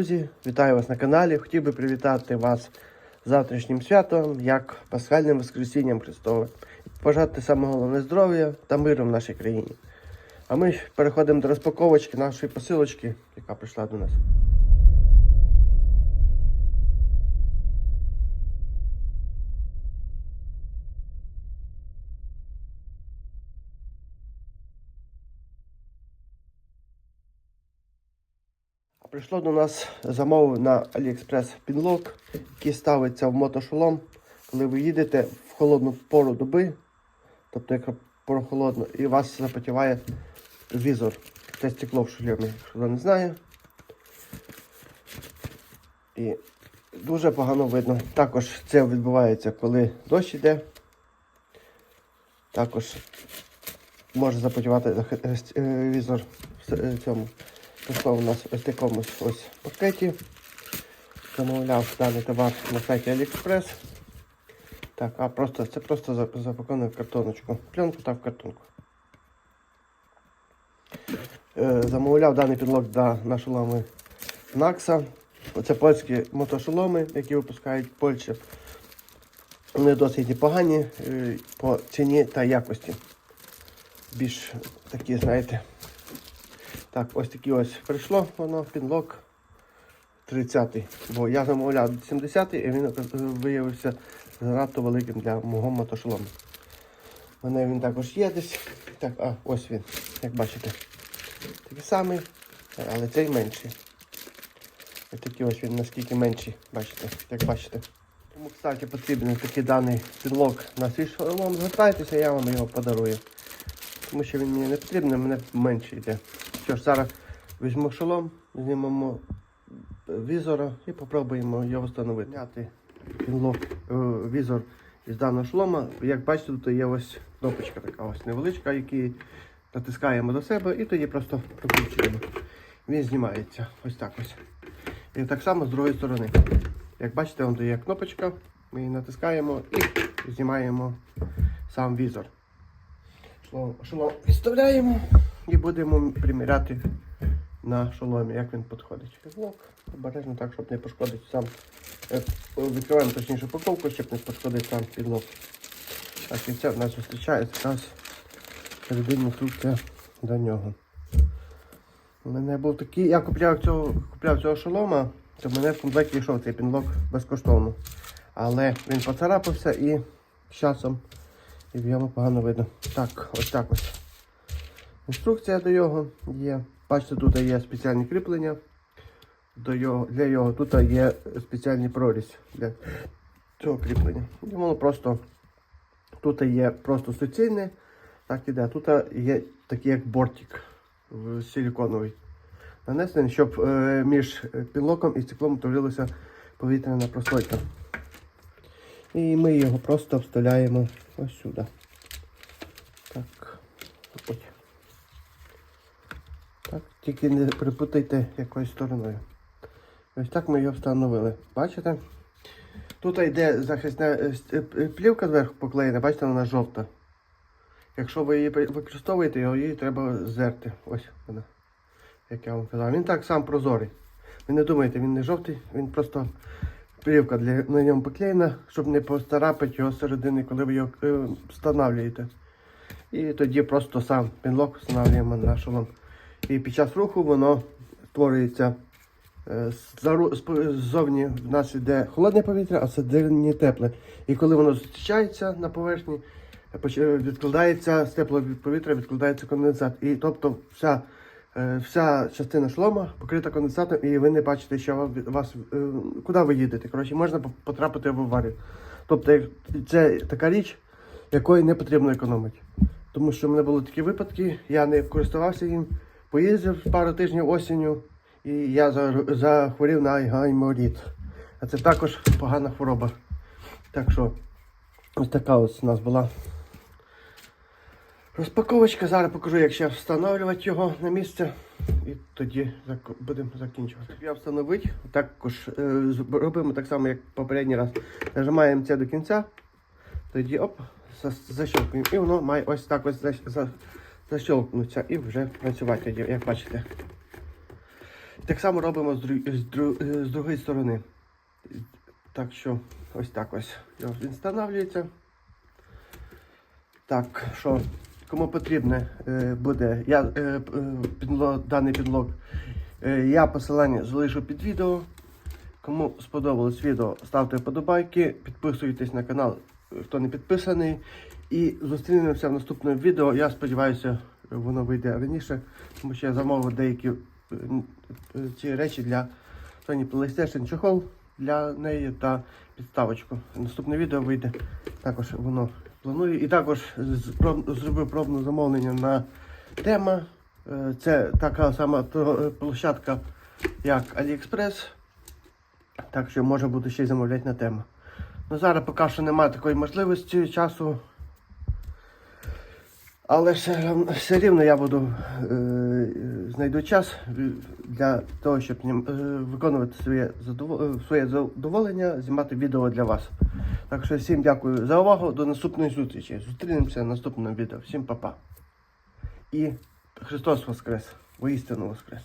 друзі! Вітаю вас на каналі. Хотів би привітати вас завтрашнім святом, як Пасхальним Воскресінням Христовим. Пожати саме головне здоров'я та миру в нашій країні. А ми переходимо до розпаковочки нашої посилочки, яка прийшла до нас. Прийшло до нас замов на AliExpress пінлок, який ставиться в мотошолом, коли ви їдете в холодну пору доби, тобто як прохолодно, і вас запотіває візор. Це стекло в шлемі, хто не знає. І дуже погано видно. Також це відбувається, коли дощ йде. Також може запотівати е, візор в е, цьому. Прийшло у нас ось такому ось пакеті. Замовляв даний товар на сайті AliExpress. Так, а просто це просто за- запаковано в картоночку. Пленку та в картонку. Е, замовляв даний підлог на шоломи Накса. Це польські мотошоломи, які випускають в Польщі. Вони досить непогані е, по ціні та якості. Більш такі, знаєте, так, ось такі ось прийшло воно, пінлок 30-й. Бо я замовляв 70-й, і він е, виявився занадто великим для мого мотошолому. У мене він також є десь. Так, а ось він, як бачите. Такий самий, але цей менший. Ось такий ось він наскільки менший, бачите, як бачите. Тому, кстати, потрібен такий даний пінлок на свій шолом. Звертайтеся, я вам його подарую. Тому що він мені не потрібен, мене менше йде. Що ж, зараз візьмемо шолом, знімемо візора і попробуємо його встановити. Зняти пінлок, е, візор із даного шолома. Як бачите, тут є ось кнопочка така ось невеличка, яку натискаємо до себе і тоді просто прокручуємо. Він знімається ось так ось. І так само з другої сторони. Як бачите, вон є кнопочка, ми її натискаємо і знімаємо сам візор. Шолом, шолом відставляємо і будемо приміряти на шоломі, як він підходить. Блок обережно так, щоб не пошкодити сам. Е, Відкриваємо точніше упаковку, щоб не пошкодити сам підлог. Так, і це в нас зустрічається якраз середині інструкція до нього. У мене був такий, я купляв цього, купляв цього шолома, то в мене в комплекті йшов цей пінлок безкоштовно. Але він поцарапався і з часом і в ньому погано видно. Так, ось так ось. Інструкція до його є. Бачите, тут є спеціальні кріплення. До його, для його тут є спеціальний прорізь для цього кріплення. І воно просто тут є просто суцільне, так іде. Тут є такий як бортик силіконовий. Нанесений, щоб е, між пінлоком і стеклом творилася повітряна прослойка. І ми його просто вставляємо ось сюди. Так. Так, тільки не припутайте якоюсь стороною. Ось так ми його встановили. Бачите? Тут йде захисна е, ст- е, плівка зверху поклеєна, бачите, вона жовта. Якщо ви її використовуєте, її треба зерти. Ось вона. Як я вам казав. Він так сам прозорий. Ви не думайте, він не жовтий, він просто плівка для, на ньому поклеєна, щоб не постарапити його зсередини, коли ви його е, встановлюєте. І тоді просто сам пінлок встановлюємо на шолом. І під час руху воно створюється е, ззовні в нас йде холодне повітря, а всередині тепле. І коли воно зустрічається на поверхні, е, е, відкладається з теплого повітря, відкладається конденсат. І тобто вся, вся частина шлома покрита конденсатом, і ви не бачите, що вас, куди ви їдете. Коротше, можна потрапити в аварію. Тобто це така річ, якої не потрібно економити. Тому що в мене були такі випадки, я не користувався їм, поїздив пару тижнів осінню, і я захворів на гайморіт. А це також погана хвороба. Так що ось така ось у нас була розпаковочка. Зараз покажу, як ще встановлювати його на місце. І тоді будемо закінчувати. Я встановити. Також е, робимо так само, як попередній раз. Нажимаємо це до кінця. Тоді оп, защелкуємо. І воно має ось так ось за- защелкнутися і вже працювати, як бачите. Так само робимо з, дру- з, дру- з другої сторони. Так що ось так ось він встановлюється. Так, що кому потрібне е, буде я, е, е, підлог, даний підлог, е, я посилання залишу під відео. Кому сподобалось відео, ставте вподобайки, підписуйтесь на канал, е, хто не підписаний. І зустрінемося в наступному відео. Я сподіваюся, воно вийде раніше, тому що я замовив деякі е, е, ці речі для Sony PlayStation чохол для неї та підставочку. Наступне відео вийде. Також воно планую. І також зробив пробне замовлення на тема. Е, Це така сама площадка, як AliExpress. Так що може бути ще й замовляти на тему. Ну зараз поки що немає такої можливості часу. Але все, все рівно я буду е, знайду час для того, щоб е, виконувати своє, задово- е, своє задоволення, знімати відео для вас. Так що всім дякую за увагу. До наступної зустрічі. Зустрінемося в наступному відео. Всім па-па. І Христос Воскрес! Воістину Воскрес!